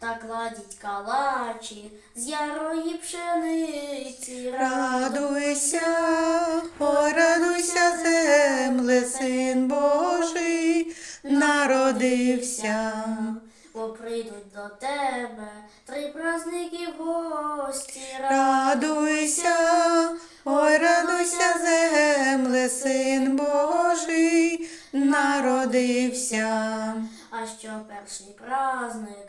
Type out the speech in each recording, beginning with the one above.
Та кладіть калачі з ярої пшениці, Радуйся, ой, радуйся, земле, син Божий народився. бо прийдуть до тебе три праздники в гості. Радуйся, ой, радуйся, земле, син Божий народився. А що перший праздник?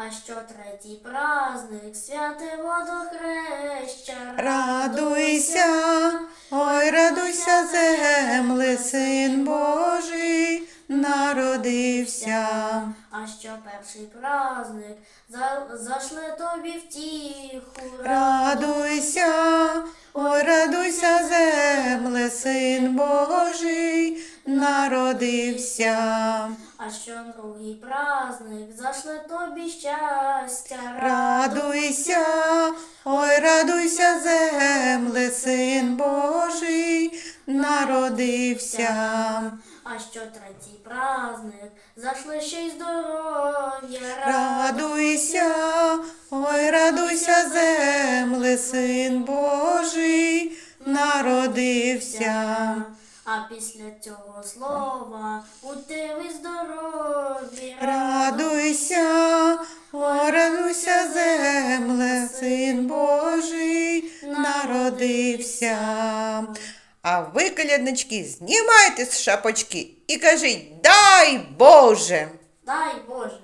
А що третій праздник? Святе водохреща, Радуйся, ой, радуйся, земле, син Божий народився. А що перший праздник? За, зашле тобі втіху, Радуйся, ой, радуйся, земле, син Божий народився. А що другий праздник? Зашле тобі щастя, Радуйся, ой, радуйся, земле, син Божий народився. А що третій праздник? Зашле ще й здоров'я, Радуйся, ой, радуйся, земле, син Божий народився. А після цього слова будьте ви здорові, Радуйся, ой, радуйся, земле, син Божий народився. А ви, коляднички, знімайте з шапочки і кажіть дай Боже. дай Боже.